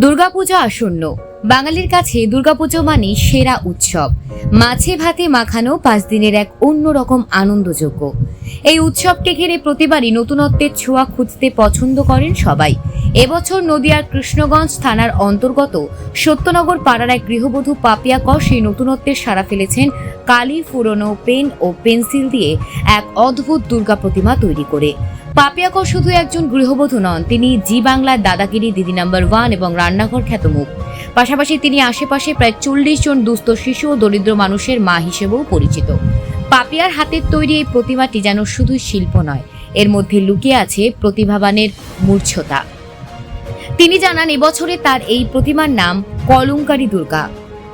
দুর্গাপূজা আসন্ন। বাঙালির কাছে দুর্গাপুজো মানে সেরা উৎসব। মাছে ভাতে মাখানো পাঁচ দিনের এক অন্যরকম আনন্দযোগ্য। এই উৎসবকে ঘিরে প্রতিবারই নতুনত্বের ছোঁয়া খুঁজতে পছন্দ করেন সবাই। এবছর নদিয়ার কৃষ্ণগঞ্জ থানার অন্তর্গত সত্যনগর পাড়ার এক গৃহবধূ পাপিয়া কর সেই নতুনত্বের সারা ফেলেছেন কালি ফুরনো পেন ও পেন্সিল দিয়ে এক অদ্ভুত দুর্গা প্রতিমা তৈরি করে। পাপিয়াকর শুধু একজন গৃহবধূ নন, তিনি জি বাংলার দাদাগিরি, দিদি নাম্বার ওয়ান এবং রান্নাঘর খ্যাত মুখ পাশাপাশি তিনি আশেপাশে প্রায় চল্লিশ জন দুস্থ শিশু ও দরিদ্র মানুষের মা হিসেবেও পরিচিত। পাপিয়ার হাতের তৈরি এই প্রতিমাটি যেন শুধু শিল্প নয়, এর মধ্যে লুকিয়ে আছে প্রতিভাবানের মূর্ছতা। তিনি জানান এবছরে তার এই প্রতিমার নাম কলঙ্কারী দুর্গা।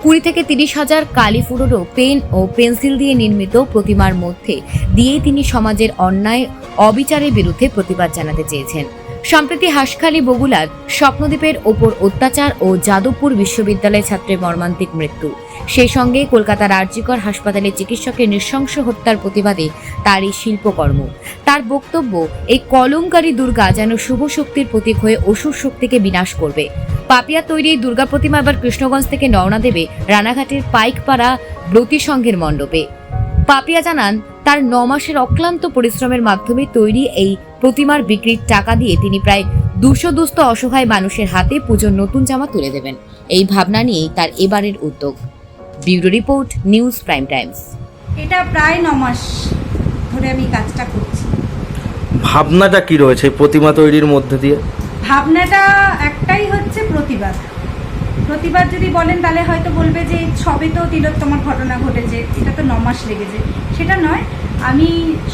কুড়ি থেকে তিরিশ হাজার কালিফুরোরও পেন ও পেন্সিল দিয়ে নির্মিত প্রতিমার মধ্যে দিয়েই তিনি সমাজের অন্যায়, অবিচারের বিরুদ্ধে প্রতিবাদ জানাতে চেয়েছেন। সম্প্রতি হাসখালী বগুলার স্বপ্নদ্বীপের ওপর অত্যাচার ও যাদবপুর বিশ্ববিদ্যালয় ছাত্রের মর্মান্তিক মৃত্যু। সেই সঙ্গে কলকাতার আরজিকর হাসপাতালে চিকিৎসকের নৃশংস হত্যার প্রতিবাদে তার এই শিল্পকর্ম। তার বক্তব্য, এই কলঙ্কারী দুর্গা যেন শুভ শক্তির প্রতীক হয়ে অসুর শক্তিকে বিনাশ করবে। পাপিয়া তৈরি দুর্গা প্রতিমা এবার কৃষ্ণগঞ্জ থেকে রওনা দেবে রানাঘাটের পাইকপাড়া ব্রতী সংঘের মণ্ডপে। পাপিয়া জানান তার ন মাসের অক্লান্ত পরিশ্রমের মাধ্যমে তৈরি এই প্রতিমার বিক্রির টাকা দিয়ে তিনি প্রায় দুশো দুস্থ অসহায় মানুষের হাতে পুজোর নতুন জামা তুলে দেবেন। এই ভাবনা নিয়েই তার এবারের উদ্যোগ। Bureau report news prime times. এটা প্রায় ন মাস ধরে আমি কাজটা করছি। ভাবনাটা কি রয়েছে প্রতিমা তৈরির মধ্যে দিয়ে? ভাবনাটা একটাই হচ্ছে প্রতিবাদ প্রতিবাদ যদি বলেন, তাহলে হয়তো বলবে যে সবে তো তিলোত্তমার ঘটনা ঘটেছে, এটা তো ন মাস লেগেছে। সেটা নয়, আমি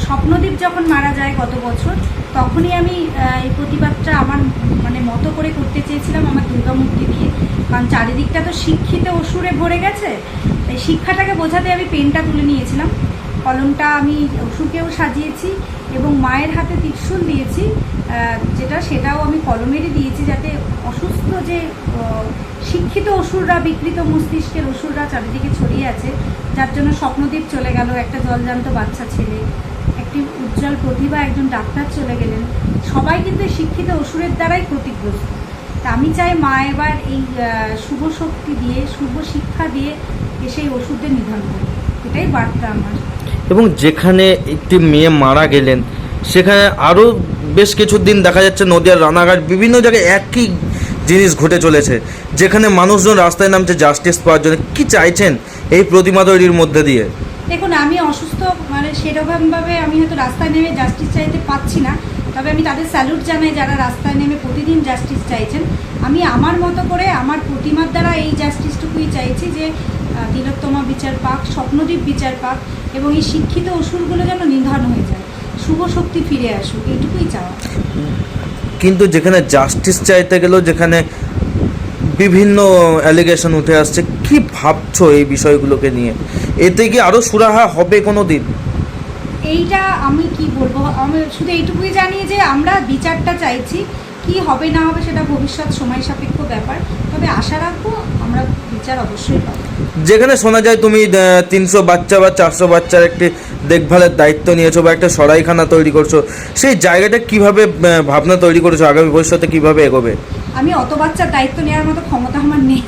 স্বপ্নদীপ যখন মারা যায় গত বছর, তখনই আমি এই প্রতিবাদটা আমার মানে মতো করে করতে চেয়েছিলাম আমার দুর্গামূর্তি দিয়ে। কারণ চারিদিকটা তো শিক্ষিত অসুরে ভরে গেছে, তাই শিক্ষাটাকে বোঝাতে আমি পেনটা তুলে নিয়েছিলাম। কলমটা আমি অসুরকেও সাজিয়েছি এবং মায়ের হাতে ত্রিশূল দিয়েছি। যেটা সেটাও আমি কলমেরই দিয়েছি যাতে অসুস্থ যে শিক্ষিত অসুররা, বিকৃত মস্তিষ্কের অসুররা চারিদিকে ছড়িয়ে আছে, যার জন্য স্বপ্নদ্বীপ চলে গেল, একটা জলজান্ত বাচ্চা ছেলে, একটি উজ্জ্বল প্রতিভা, একজন ডাক্তার চলে গেলেন। সবাই কিন্তু শিক্ষিত অসুরের দ্বারাই ক্ষতিগ্রস্ত। তা আমি চাই মা এবার এই শুভ শক্তি দিয়ে, শুভ শিক্ষা দিয়ে এসে এই ওষুধের নিধন করবে এটাই বার্তা আমার। এবং যেখানে একটি মেয়ে মারা গেলেন, সেখানে আরও বেশ কিছুদিন দেখা যাচ্ছে নদিয়ার রানাঘাট, বিভিন্ন জায়গায় একই জিনিস ঘটে চলেছে। যেখানে মানুষজন রাস্তায় নামছে জাস্টিস পাওয়ার জন্য। কি চাইছেন এই প্রতিমা তৈরির মধ্যে দিয়ে? দেখুন, আমি অসুস্থ মানে সেরকমভাবে আমি হয়তো রাস্তায় নেমে জাস্টিস চাইতে পাচ্ছি না। তবে আমি তাদের স্যালুট জানাই যারা রাস্তায় নেমে প্রতিদিন জাস্টিস চাইছেন। আমি আমার মতো করে আমার প্রতিমার দ্বারা এই জাস্টিসটুকুই চাইছি যে তিলোত্তমা বিচার পাক স্বপ্নদ্বীপ বিচার পাক এবং এই শিক্ষিত অসুরগুলো যেন নিধন হয়ে যায়। শুভ শক্তি ফিরে আসুক এইটুকুই চাওয়া। কিন্তু যেখানে জাস্টিস চাইতে গেলেও যেখানে বিভিন্ন অ্যালিগেশন উঠে আসছে কি ভাবছ এই বিষয়গুলোকে নিয়ে? এতে কি আরও সুরাহা হবে কোনো দিন এইটা আমি কি বলব? আমি শুধু এইটুকুই জানি যে আমরা বিচারটা চাইছি কি হবে না হবে সেটা ভবিষ্যৎ সময় সাপেক্ষ ব্যাপার। তবে আশা রাখব আমরা বিচার অবশ্যই পাবো। যেখানে শোনা যায় তুমি তিনশো বাচ্চা বা চারশো বাচ্চার একটি দেখভালের দায়িত্ব নিয়েছো বা একটা সরাইখানা তৈরি করছ, সেই জায়গাটা কীভাবে ভাবনা তৈরি করেছ? আগামী ভবিষ্যতে কীভাবে এগোবে? আমি অত বাচ্চার দায়িত্ব নেওয়ার মতো ক্ষমতা আমার নেই।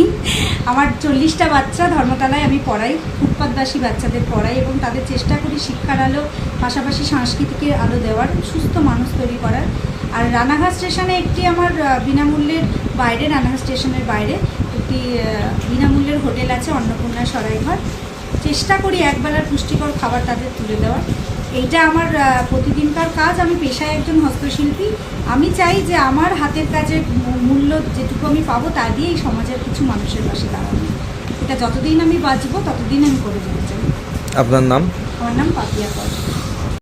আমার চল্লিশটা বাচ্চা ধর্মতলায় আমি পড়াই, ফুটপাতবাসী বাচ্চাদের পড়াই এবং তাদের চেষ্টা করি শিক্ষার আলো, পাশাপাশি সাংস্কৃতিকের আলো দেওয়ার, সুস্থ মানুষ তৈরি করার। আর রানাঘাট স্টেশনে একটি আমার বিনামূল্যের বাইরে রানাঘাট স্টেশনের বাইরে একটি বিনামূল্যের হোটেল আছে অন্নপূর্ণা সরাইঘর চেষ্টা করি একবেলার পুষ্টিকর খাবার তাদের তুলে দেওয়ার। এইটা আমার প্রতিদিনকার কাজ। আমি পেশায় একজন হস্তশিল্পী। আমি চাই যে আমার হাতের কাজের মূল্য যেটুকু আমি পাবো তা দিয়েই সমাজের কিছু মানুষের পাশে দাঁড়াবো। এটা যতদিন আমি বাঁচবো ততদিন আমি করে যেতে চাই আপনার নাম? আমার নাম পাপিয়া কর।